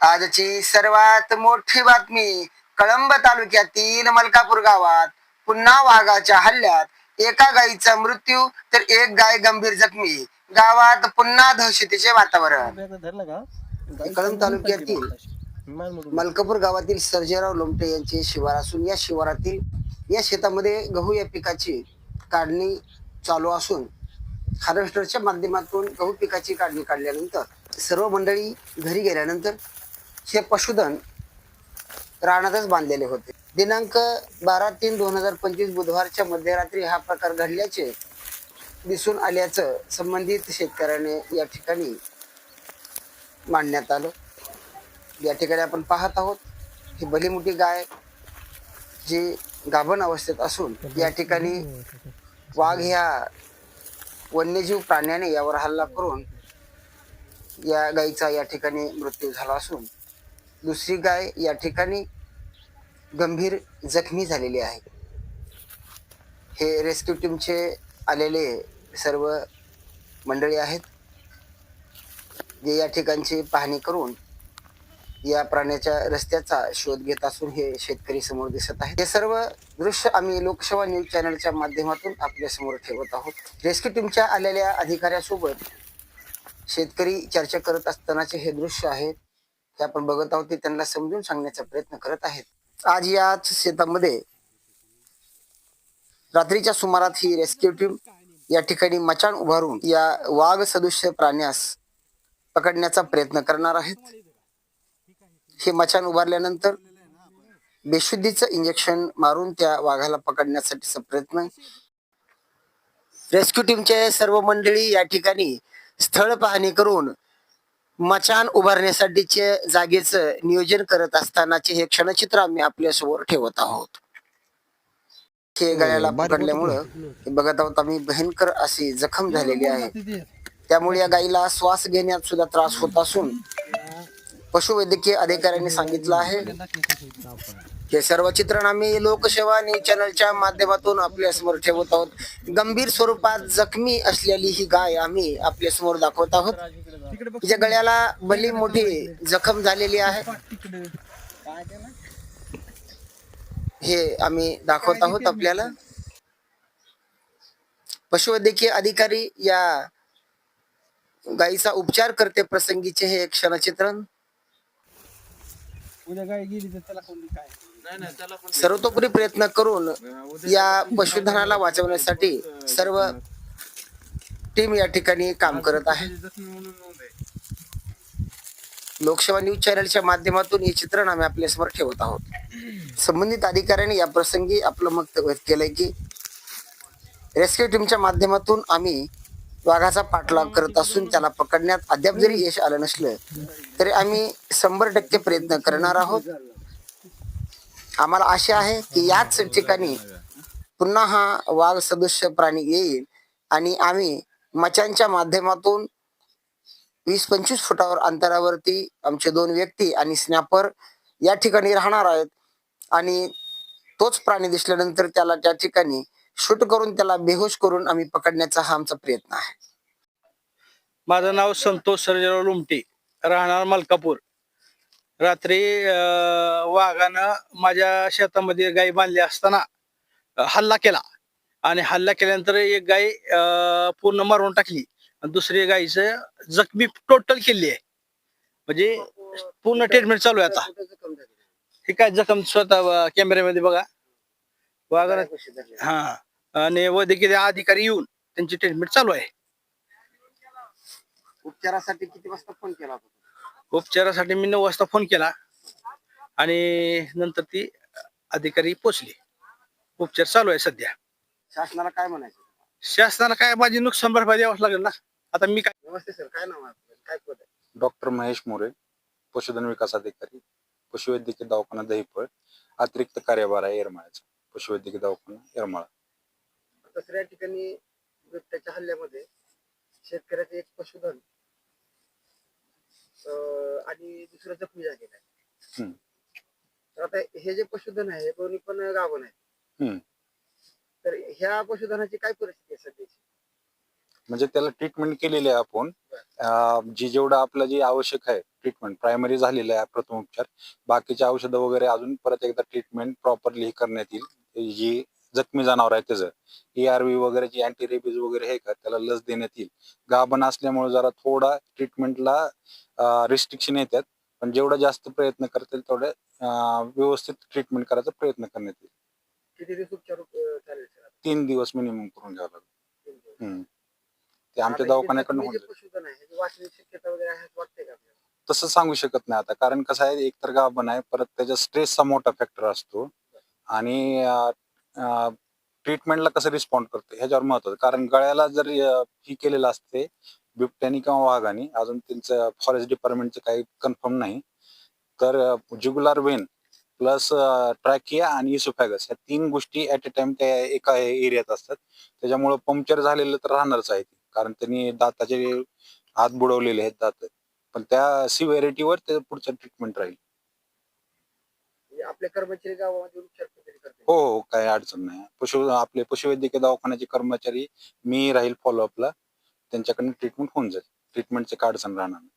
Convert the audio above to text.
आजची सर्वात मोठी बातमी कळंब तालुक्यातील मलकापूर गावात पुन्हा वाघाच्या हल्ल्यात एका गायीचा मृत्यू तर एक गाय गंभीर जखमी. गावात पुन्हा दहशतीचे वातावरण. कळंब तालुक्यातील. मलकापूर गावातील सर्जेराव लोमटे यांचे शिवार असून या शिवारातील या शेतामध्ये गहू या पिकाची काढणी चालू असून हार्वेस्टरच्या माध्यमातून गहू पिकाची काढणी काढल्यानंतर सर्व मंडळी घरी गेल्यानंतर हे पशुधन रानातच बांधलेले होते. दिनांक बारा तीन दोन हजार पंचवीस बुधवारच्या मध्यरात्री हा प्रकार घडल्याचे दिसून आल्याचं संबंधित शेतकऱ्याने या ठिकाणी मांडण्यात आलं. या ठिकाणी आपण पाहत आहोत ही भली मोठी गाय जी गाभण अवस्थेत असून या ठिकाणी वाघ ह्या वन्यजीव प्राण्याने यावर हल्ला करून या गायीचा या ठिकाणी मृत्यू झाला असून दुसरी गाय या ठिकाणी गंभीर जखमी झालेली आहे. हे रेस्क्यू टीमचे आलेले सर्व मंडळी आहेत. जे या ठिकाणची पाहणी करून या प्राण्याच्या रस्त्याचा शोध घेत असून हे शेतकरी समोर दिसत आहे हे सर्व दृश्य आम्ही लोकसेवा न्यूज चॅनलच्या माध्यमातून आपल्यासमोर ठेवत आहोत. रेस्क्यू टीमच्या आलेल्या अधिकाऱ्यासोबत शेतकरी चर्चा करत असतानाचे हे दृश्य आहे. ते आपण बघत आहोत ते त्यांना समजून सांगण्याचा प्रयत्न करत आहेत. आज याच शेतामध्ये रात्रीच्या सुमारात ही रेस्क्यू टीम या ठिकाणी मचाण उभारून या वाघ सदृश्य प्राण्यास पकडण्याचा प्रयत्न करणार आहेत. हे मचाण उभारल्यानंतर बेशुद्धीचं इंजेक्शन मारून त्या वाघाला पकडण्यासाठीचा प्रयत्न रेस्क्यू टीमचे सर्व मंडळी या ठिकाणी स्थळ पाहणी करून मचाण उभारण्यासाठीचे जागेचं नियोजन करत असतानाचे हे क्षणचित्र आम्ही आपल्यासमोर ठेवत आहोत. हे गळ्याला पकडल्यामुळं हे बघत आहोत आम्ही भयंकर अशी जखम झालेली आहे. त्यामुळे या गायीला श्वास घेण्यात सुद्धा त्रास होत असून पशुवैद्यकीय अधिकाऱ्यांनी सांगितलं आहे. हे सर्व चित्रण आम्ही लोकसेवा न्यूज चॅनलच्या माध्यमातून आपल्यासमोर ठेवत आहोत. गंभीर स्वरूपात जखमी असलेली ही गाय आम्ही आपल्यासमोर दाखवत आहोत. तिच्या गळ्याला भली मोठी जखम झालेली आहे. हे आम्ही दाखवत आहोत आपल्याला. पशुवैद्यकीय अधिकारी या गायीचा उपचार करते प्रसंगीचे हे क्षणचित्रण. उद्या गाय गेली तर त्याला कोण काय? सर्वतोपरी प्रयत्न करून या पशुधनाला वाचवण्यासाठी सर्व टीम या ठिकाणी काम करत आहे. लोकसेवा न्यूज चॅनलच्या माध्यमातून हे चित्रण आम्ही आपल्यासमोर ठेवत आहोत. संबंधित अधिकाऱ्यांनी या प्रसंगी आपलं मत व्यक्त केलंय की रेस्क्यू टीमच्या माध्यमातून आम्ही वाघाचा पाठलाग करत असून त्याला पकडण्यात अद्याप जरी यश आलं नसलं तरी आम्ही शंभर टक्के प्रयत्न करणार आहोत. आम्हाला आशा आहे की याच ठिकाणी पुन्हा हा वाघ सदृश्य प्राणी येईल आणि आम्ही मचांच्या माध्यमातून वीस पंचवीस फुटावर अंतरावरती आमचे दोन व्यक्ती आणि स्नॅपर या ठिकाणी राहणार आहेत. आणि तोच प्राणी दिसल्यानंतर त्याला त्या ठिकाणी शूट करून त्याला बेहोश करून आम्ही पकडण्याचा हा आमचा प्रयत्न आहे. माझं नाव संतोष सर्जेराव लुमटे. राहणार मलकापूर. रात्री वाघानं माझ्या शेतामध्ये गाई बांधली असताना हल्ला केला. आणि हल्ला केल्यानंतर एक गाय पूर्ण मारून टाकली. आणि दुसरी गायीचं जखमी टोटल केली आहे. म्हणजे पूर्ण ट्रीटमेंट चालू आहे आता. हे काय जखम स्वतः कॅमेऱ्यामध्ये बघा. वाघानं हा. आणि वैद्यकीय अधिकारी येऊन त्यांची ट्रीटमेंट चालू आहे. उपचारासाठी किती वाजता फोन केला होता उपचारासाठी मी नऊ वाजता फोन केला. आणि नंतर ती अधिकारी पोचली उपचार चालू आहे सध्या. शासनाला काय म्हणायचं? शासनाला काय माझी नुकसान भरपाई द्यावंच लागेल ना? आता मी काय नमस्ते सर काय नाव आपलं? काय पद आहे? डॉक्टर महेश मोरे पशुधन विकास अधिकारी पशुवैद्यकीय दवाखाना दहीफळ अतिरिक्त कार्यभार आहे येरमाळ्याचा. पशुवैद्यकीय दवाखाना येरमाळा. दुसऱ्या ठिकाणी बिबट्याच्या हल्ल्यामध्ये शेतकऱ्याचे एक पशुधन आणि दुसरं जखमी झालेलं आहे. हम्म. तर आता हे जे पशुधन आहे हे दोन्ही पण गाभण आहे हम्म. तर ह्या पशुधनाची काय परिस्थिती आहे सध्याची? म्हणजे त्याला ट्रीटमेंट केलेली आहे आपण. अं, जी जेवढं आपलं जे आवश्यक आहे ट्रीटमेंट प्रायमरी झालेलं आहे प्रथमोपचार बाकीचे औषधं वगैरे अजून परत एकदा ट्रीटमेंट प्रॉपरली करण्यात येईल. जी जखमी जनावर आहे त्याचं. एआरव्ही वगैरे जी अँटी रेबीज वगैरे आहे का त्याला लस देण्यात येईल. गाभण असल्यामुळे जरा थोडा ट्रीटमेंटला रिस्ट्रिक्शन येतात. पण जेवढा जास्त प्रयत्न करतील तेवढे अं, व्यवस्थित ट्रीटमेंट करायचा प्रयत्न करण्यात येईल. किती दिवस उपचार अं, चालेल सर तीन दिवस मिनिमम करून घ्यावं लागेल. हम्म. ते आमच्या आता हे दवाखान्याकडनं जखमी होऊन जे जाईल. पशुधन आहे ह्याची वाचण्याची शक्यता वगैरे आहे असं वाटतंय का आपल्याला? तसं सांगू शकत नाही आता. कारण कसं आहे एक तर गाभण आहे परत त्याच्या स्ट्रेसचा मोठा फॅक्टर असतो. आणि ट्रीटमेंटला कसं रिस्पॉन्ड करतो ह्याच्यावर महत्वाचं कारण गळ्याला जर ही केलेलं असते बिबट्यानी किंवा वाघानी अजून त्यांचं फॉरेस्ट डिपार्टमेंटचं काही कन्फर्म नाही. तर जुगुलार वेन प्लस ट्रॅकिया आणि इसोफॅगस या तीन गोष्टी ऍट अ टाइम त्या एका एरियात असतात. त्याच्यामुळं पंक्चर झालेलं तर राहणारच आहे ते. कारण त्यांनी दाताचे हात बुडवलेले आहेत दात. पण त्या सिव्हिरिटीवर ते पुढचं ट्रीटमेंट राहील. आपल्या कर्मचारी गावामध्ये उपचार हो हो काही अडचण नाही. पशु आपले पशुवैद्यकीय दवाखान्याचे कर्मचारी मी राहील फॉलोअपला त्यांच्याकडनं ट्रीटमेंट होऊन जाईल. ट्रीटमेंटचे काय अडचण राहणार नाही.